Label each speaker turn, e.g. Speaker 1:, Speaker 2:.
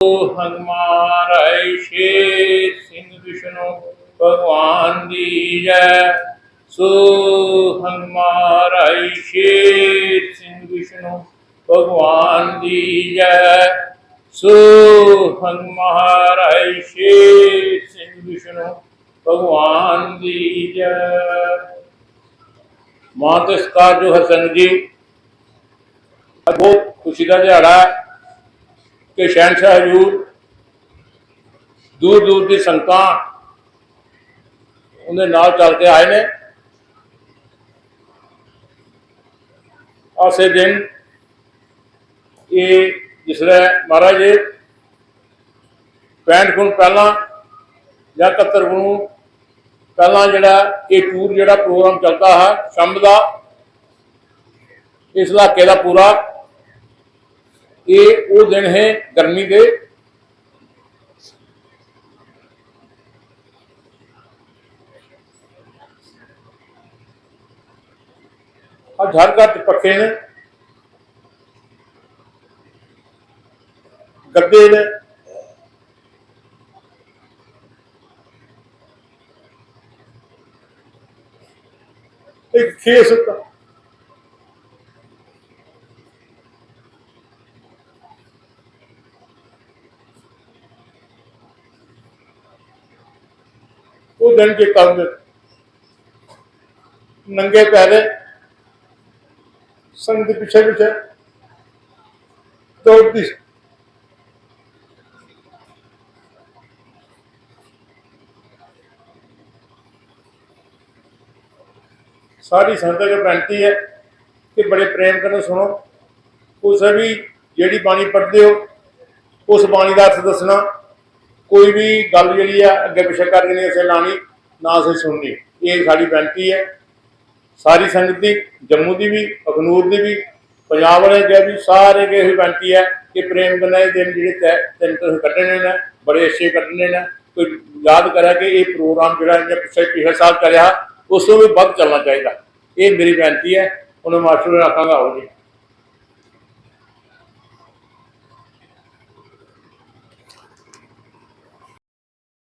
Speaker 1: ਹਨੂਮਾਨ ਸ਼ੇਰ ਸਿੰਘ ਵਿਸ਼ਨੂੰ ਭਗਵਾਨ ਦੀ ਜੈ ਸੋ ਹਨੂਮਾਨ ਸ਼ੇਰ ਸਿੰਘ ਵਿਸ਼ਨੂੰ ਭਗਵਾਨ ਦੀ ਜੈ ਸੋ ਹਨੂਮਾਨ ਸ਼ੇਰ ਸਿੰਘ ਵਿਸ਼ਨੂੰ ਭਗਵਾਨ ਦੀ ਜੈ ਮਾਂ ਤੇ ਸਤਿਕਾਰ ਜੋ ਹਸਨ ਜੀ ਅੱਜ ਬਹੁਤ ਖੁਸ਼ੀ ਦਾ ਦਿਹਾੜਾ ਹੈ ਕਿ ਸ਼ਹਿਨशाह ਹਜੂਰ ਦੂਰ ਦੂਰ ਦੀ ਸੰਗਤਾਂ ਉਹਦੇ ਨਾਲ ਚੱਲ ਕੇ ਆਏ ਨੇ। ਆਸੇ ਦਿਨ ਇਹ ਜਿਸਲੇ ਮਹਾਰਾਜ ਜੀ 65 ਗੁਣ ਪਹਿਲਾਂ ਜਾਂ 71 ਗੁਣ ਪਹਿਲਾਂ ਜਿਹੜਾ ਇਹ ਟੂਰ ਜਿਹੜਾ ਪ੍ਰੋਗਰਾਮ ਚੱਲਦਾ ਹੈ, ਸ਼ੰਭ ਦਾ, ਇਸ ਇਲਾਕੇ ਦਾ ਪੂਰਾ ਇਹ ਉਹ ਦਿਨ ਹੈ ਗਰਮੀ ਦੇ। ਅੱਜ ਹਰ ਘਰ 'ਚ ਪੱਖੇ ਨੇ। ਗੱਦੇ ਨੇ। ਇੱਕ ਖੇਸ ਹੁੰਦਾ ਉਹ ਦਿਨ ਕੇ ਕੰਮ ਨੰਗੇ ਪੈਰੇ ਸੰਗ ਦੇ ਪਿੱਛੇ ਪਿੱਛੇ ਦੌੜਦੀ ਸੀ। ਸਾਰੀ ਸੰਗਤ ਨੂੰ ਬੇਨਤੀ ਹੈ ਕਿ ਬੜੇ ਪ੍ਰੇਮ ਕਰਨ ਸੁਣੋ। ਉਸ ਵੀ ਜਿਹੜੀ ਬਾਣੀ ਪੜ੍ਹਦੇ ਹੋ, ਉਸ ਬਾਣੀ ਦਾ ਅਰਥ ਦੱਸਣਾ। ਕੋਈ ਵੀ ਗੱਲ ਜਿਹੜੀ ਆ, ਅੱਗੇ ਪਿੱਛੇ ਕਰਕੇ ਨਹੀਂ ਅਸੀਂ ਲਾਣੀ ਨਾ ਅਸੀਂ ਸੁਣਨੀ। ਇਹ ਸਾਡੀ ਬੇਨਤੀ ਹੈ। ਸਾਰੀ ਸੰਗਤ ਦੀ, ਜੰਮੂ ਦੀ ਵੀ, ਅਖਨੂਰ ਦੀ ਵੀ, ਪੰਜਾਬ ਵਾਲੇ ਦੇ ਵੀ ਸਾਰੇ ਦੇ ਇਹ ਬੇਨਤੀ ਹੈ ਕਿ ਪ੍ਰੇਮ ਕਰਨਾ ਇਹ ਦਿਨ ਜਿਹੜੇ ਤੈ- ਤਿੰਨ ਤੁਸੀਂ ਕੱਢਣੇ ਨੇ, ਬੜੇ ਅੱਛੇ ਕੱਢਣੇ ਨੇ। ਕੋਈ ਯਾਦ ਕਰਿਆ ਕਿ ਇਹ ਪ੍ਰੋਗਰਾਮ ਜਿਹੜਾ ਇਹਨੇ ਪਿਛਲੇ ਪਿਛਲੇ ਸਾਲ ਚੱਲਿਆ, ਉਸ ਤੋਂ ਵੀ ਵੱਧ ਚੱਲਣਾ ਚਾਹੀਦਾ। ਇਹ ਮੇਰੀ ਬੇਨਤੀ ਹੈ। ਉਹਨਾਂ ਮਾਸਟਰ ਨੂੰ ਆਖਾਂਗਾ, ਆਓ ਜੀ।